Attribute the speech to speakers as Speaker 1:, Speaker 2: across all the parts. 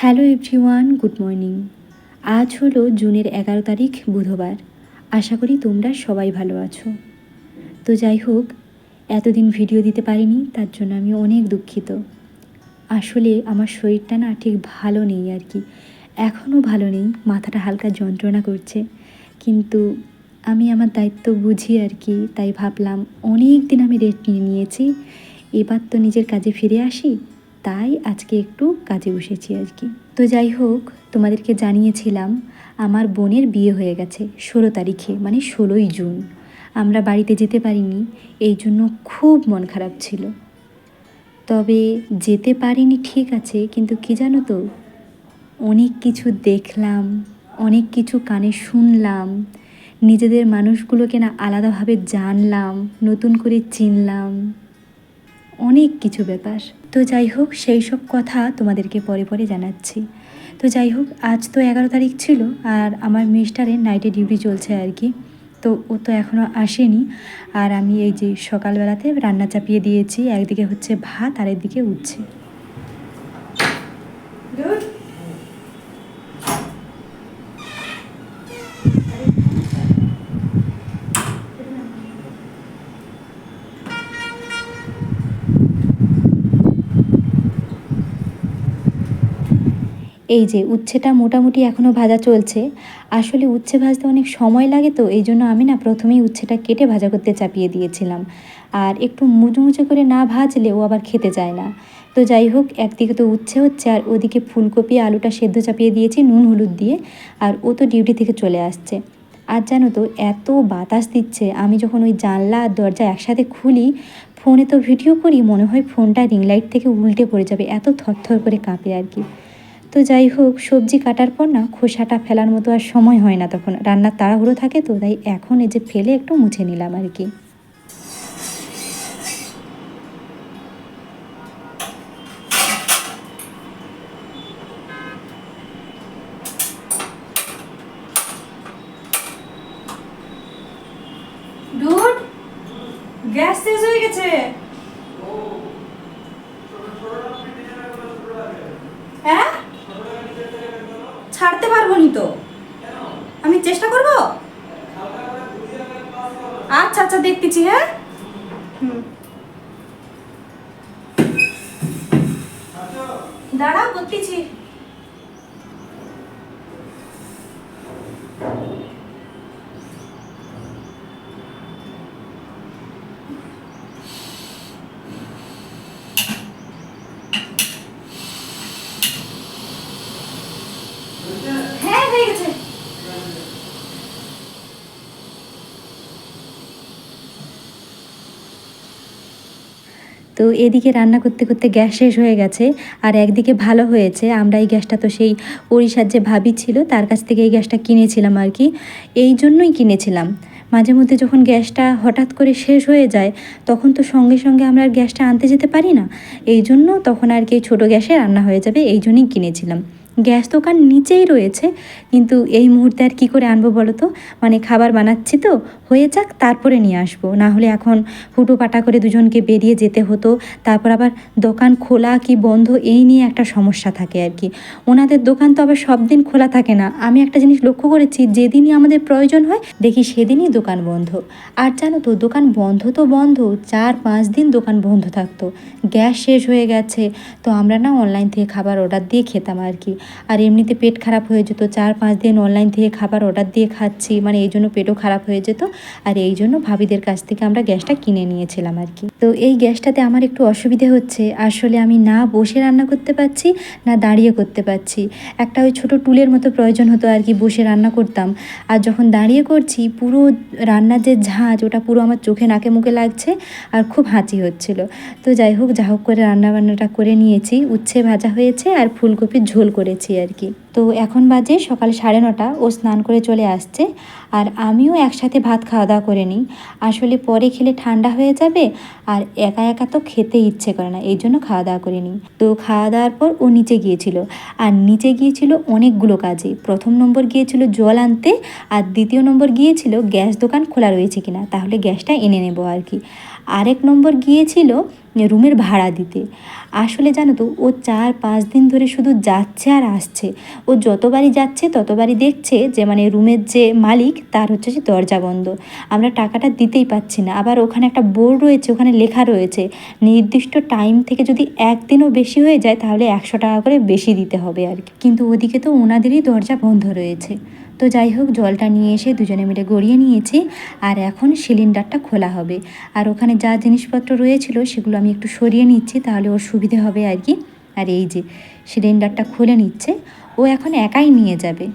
Speaker 1: Hello everyone, good morning. আজ হলো জুনের এগারো তারিখ, বুধবার। আশা করি তোমরা সবাই ভালো আছো। তো যাই হোক, এতদিন ভিডিও দিতে পারিনি, তার জন্য আমি অনেক দুঃখিত। আসলে আমার শরীরটা না ঠিক ভালো নেই আর কি। এখনও ভালো নেই, মাথাটা হালকা যন্ত্রণা করছে। কিন্তু আমি আমার দায়িত্ব বুঝি আর কি, তাই ভাবলাম অনেক দিন আমি রেস্ট নিয়ে নিয়েছি, এবার তো নিজের কাজে ফিরে আসি। তাই আজকে একটু কাজে বসেছি আর কি। তো যাই হোক, তোমাদেরকে জানিয়েছিলাম, আমার বোনের বিয়ে হয়ে গেছে ষোলো তারিখে মানে ষোলোই জুন। আমরা বাড়িতে যেতে পারিনি, এই জন্য খুব মন খারাপ ছিল। তবে যেতে পারিনি ঠিক আছে, কিন্তু কি জানো তো? অনেক কিছু দেখলাম, অনেক কিছু কানে শুনলাম, নিজেদের মানুষগুলোকে না আলাদাভাবে জানলাম, নতুন করে চিনলাম। অনেক কিছু ব্যাপার। তো যাই হোক, সেই সব কথা তোমাদেরকে পরে পরে জানাচ্ছি। তো যাই হোক, আজ তো এগারো তারিখ ছিল আর আমার মিস্টারের নাইটে ডিউটি চলছে আর কি। তো ও তো এখনও আসেনি। আর আমি এই যে সকালবেলাতে রান্না চাপিয়ে দিয়েছি, একদিকে হচ্ছে ভাত আর একদিকে উঠছে এই যে উচ্ছেটা মোটামুটি এখনও ভাজা চলছে। আসলে উচ্ছে ভাজতে অনেক সময় লাগে তো, এই জন্য আমি না প্রথমেই উচ্ছেটা কেটে ভাজা করতে চাপিয়ে দিয়েছিলাম। আর একটু মুচমুচে করে না ভাজলে ও আবার খেতে চায় না। তো যাই হোক, একদিকে তো উচ্ছে হচ্ছে আর ওদিকে ফুলকপি, আলুটা সেদ্ধ চাপিয়ে দিয়েছি নুন, হলুদ দিয়ে, আর ও তো ডিউটি থেকে চলে আসছে। আর জানো তো, এত বাতাস দিচ্ছে, আমি যখন ওই জানলা আর দরজা একসাথে খুলি, ফোনে তো ভিডিও করি, মনে হয় ফোনটা রিং লাইট থেকে উল্টে পড়ে যাবে, এত থরথর করে কাঁপে আর কি। তো যাই হোক, সবজি কাটার পর না খোসাটা ফেলার মতো আর সময় হয় না তখন। রান্নার তাড়াহুড়ো থাকে তো, তাই এখন এই যে ফেলে একটু মুছে নিলাম আর কি
Speaker 2: ডুড গ্যাস শেষ হয়ে গেছে হ্যাঁ ছাড়তে পারব নি তো? আমি চেষ্টা করব? আচ্ছা আচ্ছা দেখতেছি হ্যাঁ? হুম। দাঁড়াও করতেছি হ্যাঁ
Speaker 1: তো এদিকে রান্না করতে করতে গ্যাস শেষ হয়ে গেছে, আর একদিকে ভালো হয়েছে। আমরা এই গ্যাসটা তো সেই ওড়িশার যে ভাবি ছিল, তার কাছ থেকে এই গ্যাসটা কিনেছিলাম আর কি। এই জন্যই কিনেছিলাম। মাঝে মধ্যে যখন গ্যাসটা হঠাৎ করে শেষ হয়ে যায়, তখন তো সঙ্গে সঙ্গে আমরা আর গ্যাসটা আনতে যেতে পারি না। এই জন্য তখন আর কি ছোটো গ্যাসে রান্না হয়ে যাবে, এই জন্যই কিনেছিলাম। গ্যাস দোকান নিচেই রয়েছে। কিন্তু এই মুহূর্তে আর কী করে আনব বলো তো মানে খাবার বানাচ্ছি তো, হয়ে যাক, তারপরে নিয়ে আসব। না হলে এখন হুটো পাটা করে দুজনকে বেরিয়ে যেতে হতো। তারপর আবার দোকান খোলা কি বন্ধ, এই নিয়ে একটা সমস্যা থাকে আর কি। ওনাদের দোকান তো আবার সব দিন খোলা থাকে না। আমি একটা জিনিস লক্ষ্য করেছি, যেদিনই আমাদের প্রয়োজন হয়, দেখি সেদিনই দোকান বন্ধ। আর জানো তো, দোকান বন্ধ তো বন্ধ, চার পাঁচ দিন দোকান বন্ধ থাকতো। গ্যাস শেষ হয়ে গেছে, তো আমরা না অনলাইন থেকে খাবার অর্ডার দিয়ে খেতাম আর কি। আর এমনিতে পেট খারাপ হয়ে যেত, চার পাঁচ দিন অনলাইন থেকে খাবার অর্ডার দিয়ে খাচ্ছি মানে এই জন্য পেটও খারাপ হয়ে যেত। আর এই জন্য ভাবিদের কাছ থেকে আমরা গ্যাসটা কিনে নিয়েছিলাম আর কি। তো এই গ্যাসটাতে আমার একটু অসুবিধে হচ্ছে, আসলে আমি না বসে রান্না করতে পারছি, না দাঁড়িয়ে করতে পারছি। একটা ওই ছোটো টুলের মতো প্রয়োজন হতো আর কি, বসে রান্না করতাম। আর যখন দাঁড়িয়ে করছি, পুরো রান্নার যে ঝাঁজ, ওটা পুরো আমার চোখে নাকে মুখে লাগছে আর খুব হাঁচি হচ্ছিল। তো যাই হোক, যা হোক করে রান্না বান্নাটা করে নিয়েছি, উচ্ছে ভাজা হয়েছে আর ফুলকপির ঝোল করেছি। আর কি। তো এখন বাজে সকাল সাড়ে নটা, ও স্নান করে চলে আসছে আর আমিও একসাথে ভাত খাওয়া দাওয়া করে নিই। আসলে পরে খেলে ঠান্ডা হয়ে যাবে আর একা একা তো খেতে ইচ্ছে করে না, এই জন্য খাওয়া দাওয়া করে নিই। তো খাওয়া দাওয়ার পর ও নিচে গিয়েছিল আর নিচে গিয়েছিল অনেকগুলো কাজে। প্রথম নম্বর গিয়েছিল জল আনতে আর দ্বিতীয় নম্বর গিয়েছিল গ্যাস দোকান খোলা রয়েছে কিনা, তাহলে গ্যাসটা এনে নেব আর কি। আরেক নম্বর গিয়েছিল রুমের ভাড়া দিতে। আসলে জানো তো, ও চার পাঁচ দিন ধরে শুধু যাচ্ছে আর আসছে। ও যতবারই যাচ্ছে, ততবারই দেখছে যে মানে রুমের যে মালিক, তার হচ্ছে যে দরজা বন্ধ। আমরা টাকাটা দিতেই পাচ্ছি না। আবার ওখানে একটা বোর্ড রয়েছে, ওখানে লেখা রয়েছে, নির্দিষ্ট টাইম থেকে যদি একদিনও বেশি হয়ে যায়, তাহলে একশো টাকা করে বেশি দিতে হবে আর কি। কিন্তু ওদিকে তো ওনাদেরই দরজা বন্ধ রয়েছে। তো যাই হোক, জলটা নিয়ে এসে দুজনে মিলে গড়িয়ে নিয়েছি, আর এখন সিলিন্ডারটা খোলা হবে। আর ওখানে যা জিনিসপত্র রয়েছিল, সেগুলো আমি একটু সরিয়ে নিচ্ছি, তাহলে ওর সুবিধে হবে আর কি। আর এই যে সিলিন্ডারটা খুলে নিচ্ছে ও এখন একাই নিয়ে যাবে।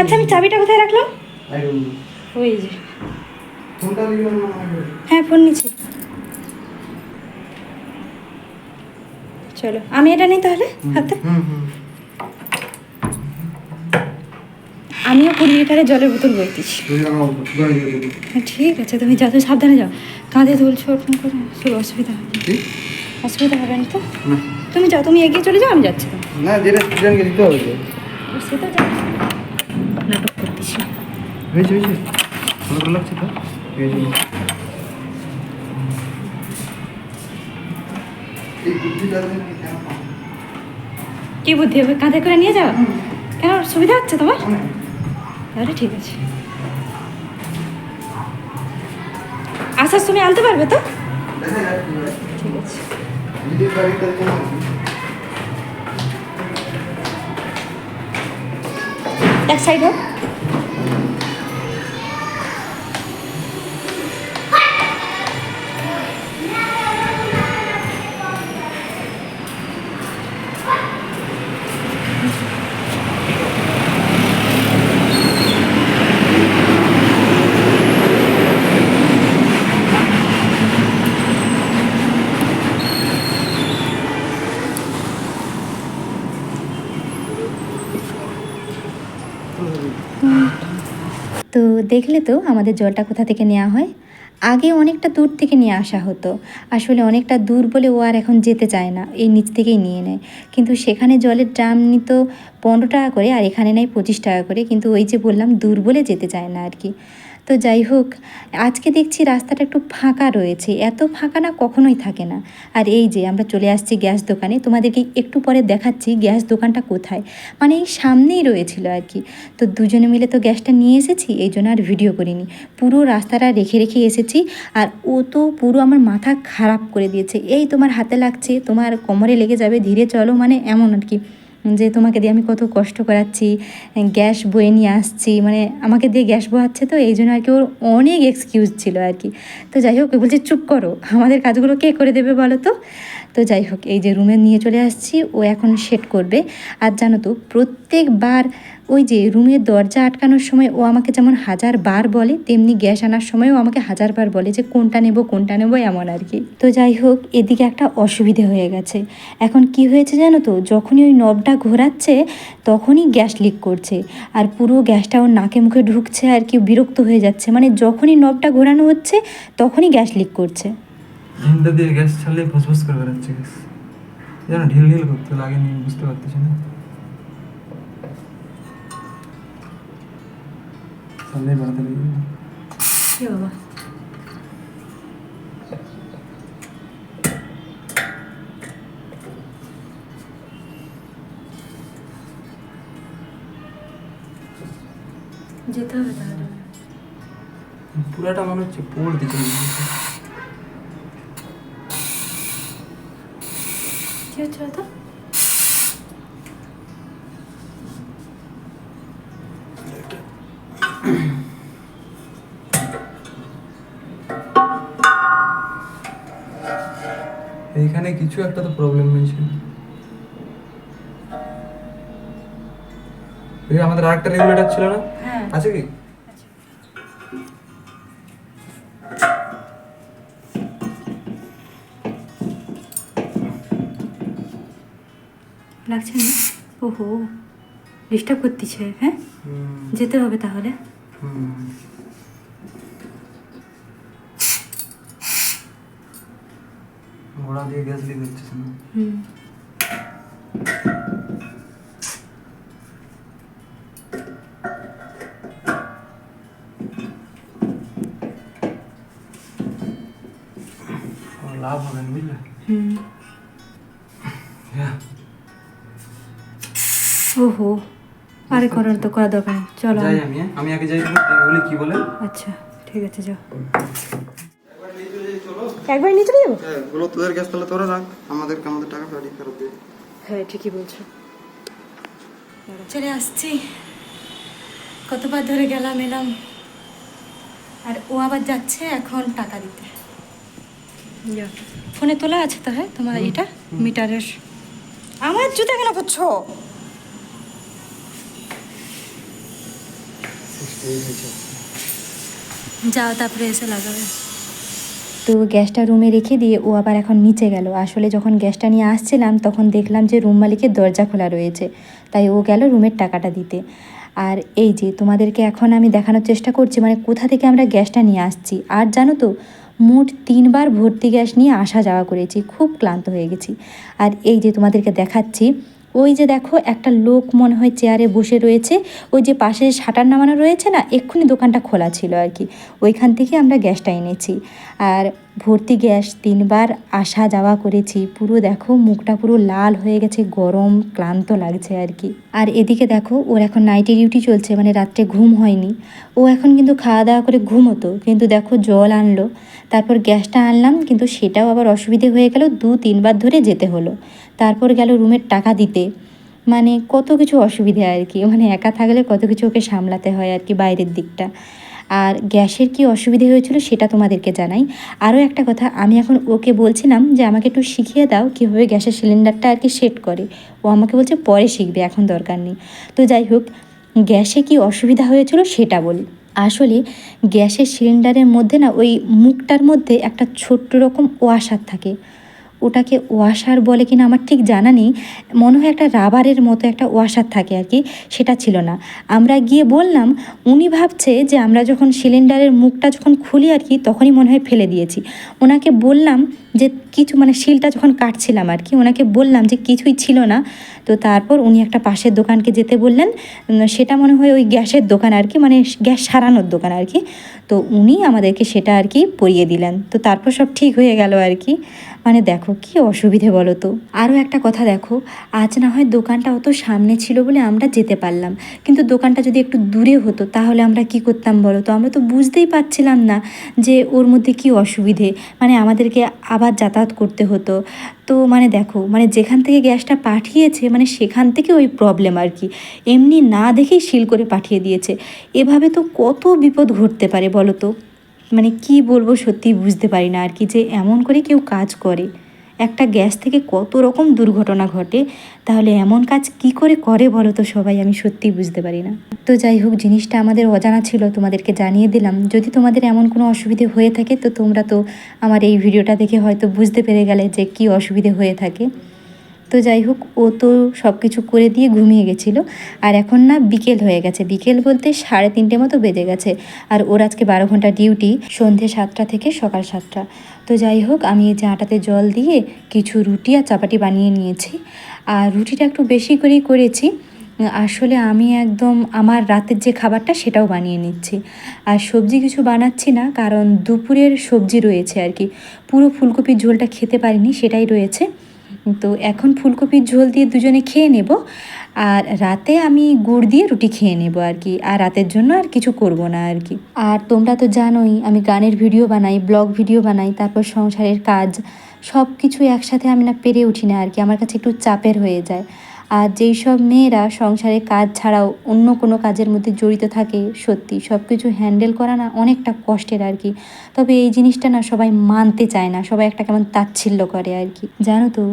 Speaker 2: আচ্ছা আমি চাবিটা কোথায় রাখলাম. ওই যে। হ্যাঁ ফোন নিচ্ছি। চলো আমি এটা নিই তাহলে হাতে
Speaker 3: হুম হুম
Speaker 2: আমিও কুড়ি লিটারের জলের বোতল বইতেছি। হ্যাঁ, ঠিক আছে তুমি যত সাবধানে যাও। কাঁধে তুলছো ওরকম করে শুধু অসুবিধা হবে। অসুবিধা হবে না তো? তুমি যাও তুমি এগিয়ে চলে যাও আমি যাচ্ছি।
Speaker 3: না যেটা স্টুডেন্টকে দিতে হবে
Speaker 2: সে তো নাটক করতেছি।
Speaker 3: হয়েছে হয়েছে। ভালো লাগছে তো?
Speaker 2: কি বুদ্ধি হবে? কাঁধে করে নিয়ে যাও? কেন সুবিধা হচ্ছে তোমার? তাহলে ঠিক আছে। আসার সময় আনতে পারবে তো। ঠিক আছে। এক সাইড। হোক
Speaker 1: তো দেখলে তো আমাদের জলটা কোথা থেকে নেওয়া হয়? আগে অনেকটা দূর থেকে নিয়ে আসা হতো। আসলে অনেকটা দূর বলে ও আর এখন যেতে চায় না, এই নিচ থেকেই নিয়ে নেয়। কিন্তু সেখানে জলের ড্রাম নিত পনেরো টাকা করে আর এখানে নেয় পঁচিশ টাকা করে। কিন্তু ওই যে বললাম, দূর বলে যেতে চায় না আর কি। তো যাই হোক, আজকে দেখছি রাস্তাটা একটু ফাঁকা রয়েছে। এত ফাঁকা না কখনোই থাকে না। আর এই যে আমরা চলে আসছি গ্যাস দোকানে, তোমাদেরকে একটু পরে দেখাচ্ছি গ্যাস দোকানটা কোথায়। মানে এই সামনেই রয়েছিল আর কি। তো দুজনে মিলে তো গ্যাসটা নিয়ে এসেছি, এই জন্য আর ভিডিও করিনি। পুরো রাস্তাটা রেখে রেখে এসেছি, আর ও তো পুরো আমার মাথা খারাপ করে দিয়েছে। এই তোমার হাতে লাগছে, তোমার কোমরে লেগে যাবে, ধীরে চলো মানে এমন আর কি। যে তোমাকে দিয়ে আমি কত কষ্ট করাচ্ছি, গ্যাস বয়ে নিয়ে আসছি মানে আমাকে দিয়ে গ্যাস বহাচ্ছে তো, এই জন্য আর কি ওর অনেক এক্সকিউজ ছিল আর কি। তো যাই হোক বলছে, চুপ করো, আমাদের কাজগুলো কে করে দেবে বলো তো? তো যাই হোক, এই যে রুমে নিয়ে চলে আসছি, ও এখন সেট করবে। আর জানো তো, প্রত্যেকবার ওই যে রুমের দরজা আটকানোর সময় ও আমাকে যেমন হাজার বার বলে, তেমনি গ্যাস আনার সময়ও আমাকে হাজার বার বলে যে কোনটা নেব কোনটা নেব এমন আর কি। তো যাই হোক, এদিকে একটা অসুবিধে হয়ে গেছে। এখন কি হয়েছে জানো তো, যখনই ওই নবটা ঘোরাচ্ছে, তখনই গ্যাস লিক করছে। আর পুরো গ্যাসটা ওর নাকে মুখে ঢুকছে আর কি, বিরক্ত হয়ে যাচ্ছে। মানে যখনই নবটা ঘোরানো হচ্ছে, তখনই গ্যাস লিক করছে।
Speaker 4: গ্যাস ঢিল ঢিল করতে লাগেনি বুঝতে পারতেছি না। সামনে বেড়াতে লেগে গেল।
Speaker 2: কি বাবা যেতে হবে তাহলে
Speaker 4: পুরাটা মনে হচ্ছে পোল দিকে নিয়ে গেছে।
Speaker 2: কি হচ্ছে
Speaker 4: এইখানে কিছু একটা তো প্রবলেম হয়েছে। এই আমাদের আরেকটা রেগুলেটর ছিল না?
Speaker 2: হ্যাঁ।
Speaker 4: আছে কি?
Speaker 2: লাগছে না? ওহো ডিস্টার্ব করতেছে হ্যাঁ? যেতে হবে তাহলে।
Speaker 4: হুম। ঘোড়া দিয়ে গ্যাস লিক হচ্ছে না লাভ হবে না বুঝলে?
Speaker 2: হুম।
Speaker 4: হ্যাঁ।
Speaker 2: ওহো আরে করার তো করা দরকার চলো
Speaker 4: যাই আমি আমি হ্যাঁ? আগে যাই এগুলি কি বলে?
Speaker 2: আচ্ছা ঠিক আছে যাও। একবার নিয়ে চলে যাব?
Speaker 3: হ্যাঁ বলো তোদের গ্যাস তাহলে তোরা রাখ। আমাদেরকে আমাদের টাকা ফেরত ফেরত দে
Speaker 2: হ্যাঁ ঠিকই বলছো।
Speaker 1: চলে আসছি। কতবার ধরে গেলাম এলাম। আর ও আবার যাচ্ছে এখন টাকা দিতে। ফোনে তোলা আছে তো হ্যাঁ তোমার এটা? মিটারের।
Speaker 2: আমার জুতা কেন করছ
Speaker 1: যাও তারপরে এসে লাগাবে। তো গ্যাসটা রুমে রেখে দিয়ে ও আবার এখন নিচে গেল। আসলে যখন গ্যাসটা নিয়ে আসছিলাম, তখন দেখলাম যে রুম মালিকের দরজা খোলা রয়েছে। তাই ও গেল রুমের টাকাটা দিতে। আর এই যে তোমাদেরকে এখন আমি দেখানোর চেষ্টা করছি মানে কোথা থেকে আমরা গ্যাসটা নিয়ে আসছি। আর জানো তো, মোট তিনবার ভর্তি গ্যাস নিয়ে আসা যাওয়া করেছি। খুব ক্লান্ত হয়ে গেছি। আর এই যে তোমাদেরকে দেখাচ্ছি ওই যে দেখো, একটা লোক মনে হয় চেয়ারে বসে রয়েছে। ওই যে পাশে শাটার নামানো রয়েছে না, এক্ষুনি দোকানটা খোলা ছিল আর কি। ওইখান থেকে আমরা গ্যাসটা এনেছি। আর ভর্তি গ্যাস তিনবার, আসা যাওয়া করেছি। পুরো দেখো, মুখটা পুরো লাল হয়ে গেছে, গরম, ক্লান্ত লাগছে আর কি। আর এদিকে দেখো, ওর এখন নাইটে ডিউটি চলছে মানে রাত্রে ঘুম হয়নি। ও এখন কিন্তু খাওয়া দাওয়া করে ঘুমোতো, কিন্তু দেখো জল আনলো। তারপর গ্যাসটা আনলাম, কিন্তু সেটাও আবার অসুবিধে হয়ে গেল দু তিনবার ধরে যেতে হলো। তারপর গেল রুমের টাকা দিতে। মানে কত কিছু অসুবিধে আর কি মানে একা থাকলে কত কিছু ওকে সামলাতে হয় আর কি বাইরের দিকটা। আর গ্যাসের কি অসুবিধে হয়েছিল সেটা তোমাদেরকে জানাই। আরও একটা কথা, আমি এখন ওকে বলছিলাম যে আমাকে একটু শিখিয়ে দাও কীভাবে গ্যাসের সিলিন্ডারটা আর কি সেট করে। ও আমাকে বলছে পরে শিখবে, এখন দরকার নেই। তো যাই হোক, গ্যাসে কি অসুবিধা হয়েছিল সেটা বলি। আসলে গ্যাসের সিলিন্ডারের মধ্যে না ওই মুখটার মধ্যে একটা ছোট্ট রকম ওয়াশার থাকে। ওটাকে ওয়াশার বলে কিনা আমার ঠিক জানা নেই। মনে হয় একটা রাবারের মতো একটা ওয়াশার থাকে আর কি, সেটা ছিল না। আমরা গিয়ে বললাম, উনি ভাবছে যে আমরা যখন সিলিন্ডারের মুখটা যখন খুলি আর কি, তখনই মনে হয় ফেলে দিয়েছি। ওনাকে বললাম যে কিছু মানে শিলটা যখন কাটছিলাম আর কি, ওনাকে বললাম যে কিছুই ছিল না। তো তারপর উনি একটা পাশের দোকানকে যেতে বললেন সেটা মনে হয় ওই গ্যাসের দোকান আর কি মানে গ্যাস সারানোর দোকান আর কি। তো উনি আমাদেরকে সেটা আর কি পরিয়ে দিলেন। তো তারপর সব ঠিক হয়ে গেল আর কি। মানে দেখো, কি অসুবিধে বলো তো? আরও একটা কথা দেখো, আজ না হয় দোকানটা অত সামনে ছিল বলে আমরা যেতে পারলাম। কিন্তু দোকানটা যদি একটু দূরে হতো, তাহলে আমরা কি করতাম বলো তো? আমরা তো বুঝতেই পারছিলাম না যে ওর মধ্যে কি অসুবিধে। মানে আমাদেরকে আবার যাতায়াত করতে হতো। তো মানে দেখো মানে যেখান থেকে গ্যাসটা পাঠিয়েছে মানে সেখান থেকে ওই প্রবলেম আর কি। এমনি না দেখেই সিল করে পাঠিয়ে দিয়েছে। এভাবে তো কত বিপদ ঘটতে পারে বলো তো? মানে কি বলব সত্যি বুঝতে পারি না আর কি যে এমন করে কেউ কাজ করে। একটা গ্যাস থেকে কত রকম দুর্ঘটনা ঘটে, তাহলে এমন কাজ কি করে করে বলো তো সবাই? আমি সত্যি বুঝতে পারি না। তো যাই হোক, জিনিসটা আমাদের অজানা ছিল, তোমাদেরকে জানিয়ে দিলাম। যদি তোমাদের এমন কোনো অসুবিধে হয়ে থাকে, তো তোমরা তো আমার এই ভিডিওটা দেখে হয়তো বুঝতে পেরে গেলে যে কি অসুবিধে হয়ে থাকে। তো যাই হোক, ও তো সব কিছু করে দিয়ে ঘুমিয়ে গেছিল। আর এখন না বিকেল হয়ে গেছে। বিকেল বলতে সাড়ে তিনটে মতো বেজে গেছে। আর ওর আজকে বারো ঘণ্টা ডিউটি, সন্ধে সাতটা থেকে সকাল সাতটা। তো যাই হোক, আমি এই যে আটাতে জল দিয়ে কিছু রুটি আর চাপাটি বানিয়ে নিয়েছি। আর রুটিটা একটু বেশি করেই করেছি। আসলে আমি একদম আমার রাতের যে খাবারটা সেটাও বানিয়ে নিচ্ছি। আর সবজি কিছু বানাচ্ছি না, কারণ দুপুরের সবজি রয়েছে আর কি। পুরো ফুলকপির ঝোলটা খেতে পারিনি, সেটাই রয়েছে। তো এখন ফুলকপির ঝোল দিয়ে দুজনে খেয়ে নেব, আর রাতে আমি গুড় দিয়ে রুটি খেয়ে নেব আর কি, আর রাতের জন্য আর কিছু করব না আর কি। আর তোমরা তো জানোই, আমি গানের ভিডিও বানাই, ব্লগ ভিডিও বানাই, তারপর সংসারের কাজ সব কিছু একসাথে আমি না পেরে উঠি না আর কি, আমার কাছে একটু চাপের হয়ে যায়। আর যেই সব মেয়েরা সংসারে কাজ ছাড়াও অন্য কোনো কাজের মধ্যে জড়িত থাকে, সত্যি সব কিছু হ্যান্ডেল করা না অনেকটা কষ্টের আর কি। তবে এই জিনিসটা না সবাই মানতে চায় না, সবাই একটা কেমন তাচ্ছিল্য করে আর কি। জানো তো,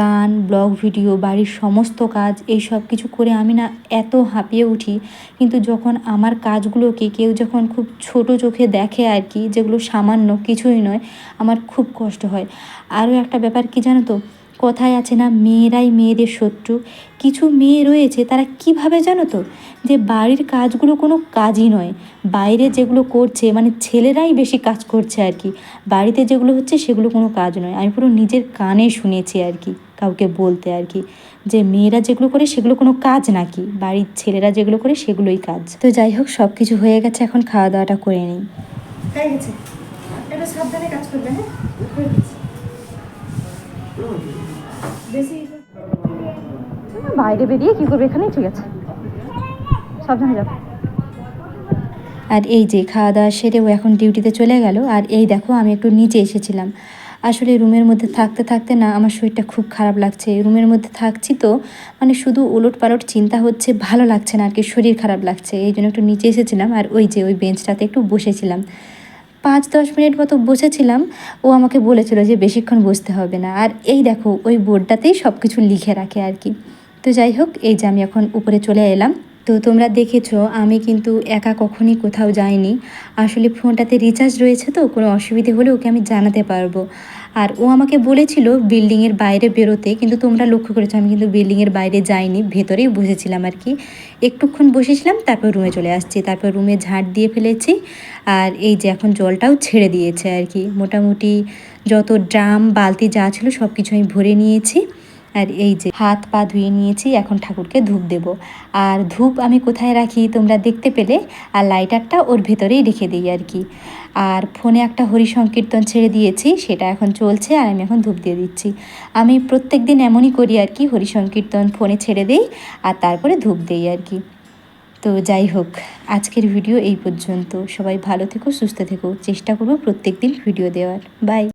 Speaker 1: গান ব্লগ ভিডিও বাড়ির সমস্ত কাজ, এই সব কিছু করে আমি না এত হাঁপিয়ে উঠি, কিন্তু যখন আমার কাজগুলোকে কেউ যখন খুব ছোট চোখে দেখে আর কি, যেগুলো সামান্য কিছুই নয়, আমার খুব কষ্ট হয়। আরও একটা ব্যাপার কি জানো তো কথায় আছে না, মেয়েরাই মেয়েদের শত্রু। কিছু মেয়ে রয়েছে, তারা কীভাবে জানো তো? যে বাড়ির কাজগুলো কোনো কাজই নয়। বাইরে যেগুলো করছে মানে ছেলেরাই বেশি কাজ করছে আর কি। বাড়িতে যেগুলো হচ্ছে, সেগুলো কোনো কাজ নয়। আমি পুরো নিজের কানে শুনেছি আর কি, কাউকে বলতে আর কি। যে মেয়েরা যেগুলো করে, সেগুলো কোনো কাজ নাকি? বাড়ির ছেলেরা যেগুলো করে, সেগুলোই কাজ। তো যাই হোক সব কিছু হয়ে গেছে, এখন খাওয়া দাওয়াটা করে নিই।
Speaker 2: হয়ে গেছে। সাবধানে কাজ করবে হ্যাঁ? বাইরে বেরিয়ে কি করবে এখানেই ঠিক আছে। সাবধানে
Speaker 1: আর এই যে খাওয়া দাওয়া সেরে ও এখন ডিউটিতে চলে গেল, আর এই দেখো আমি একটু নিচে এসেছিলাম। আসলে রুমের মধ্যে থাকতে থাকতে না আমার শরীরটা খুব খারাপ লাগছে। রুমের মধ্যে থাকছি তো মানে শুধু উলট পালট চিন্তা হচ্ছে, ভালো লাগছে না আর কি, শরীর খারাপ লাগছে। এই জন্য একটু নিচে এসেছিলাম, আর ওই যে ওই বেঞ্চটাতে একটু বসেছিলাম। পাঁচ দশ মিনিট মতো বসেছিলাম, ও আমাকে বলেছিল যে বেশিক্ষণ বসতে হবে না। আর এই দেখো, ওই বোর্ডটাতেই সব কিছু লিখে রাখে আর কি। তো যাই হোক, এই যে আমি এখন উপরে চলে এলাম। তো তোমরা দেখেছ, আমি কিন্তু একা কখনই কোথাও যাইনি। আসলে ফোনটাতে রিচার্জ রয়েছে তো, কোনো অসুবিধে হলে ওকে আমি জানাতে পারব। আর ও আমাকে বলেছিল বিল্ডিংয়ের বাইরে বেরোতে, কিন্তু তোমরা লক্ষ্য করেছ, আমি কিন্তু বিল্ডিংয়ের বাইরে যাইনি, ভেতরেই বসেছিলাম আর কি। একটুক্ষণ বসেছিলাম, তারপর রুমে চলে আসছি। তারপর রুমে ঝাঁট দিয়ে ফেলেছি, আর এই যে এখন জলটাও ছেড়ে দিয়েছে আর কি। মোটামুটি যত ড্রাম, বালতি যা ছিল সব কিছু আমি ভরে নিয়েছি। আর এই যে হাত পা ধুয়ে নিয়েছি, এখন ঠাকুরকে ধূপ দেব। আর ধূপ আমি কোথায় রাখি তোমরা দেখতে পেলে, আর লাইটারটা ওর ভেতরেই রেখে দিই আর কি। আর ফোনে একটা হরি সংকীর্তন ছেড়ে দিয়েছি, সেটা এখন চলছে আর আমি এখন ধূপ দিয়ে দিচ্ছি। আমি প্রত্যেক দিন এমনই করি আর কি হরি সংকীর্তন ফোনে ছেড়ে দেই আর তারপরে ধূপ দেই আর কি। তো যাই হোক, আজকের ভিডিও এই পর্যন্ত। সবাই ভালো থেকো, সুস্থ থেকো। চেষ্টা করব প্রত্যেক দিন ভিডিও দেওয়ার। বাই।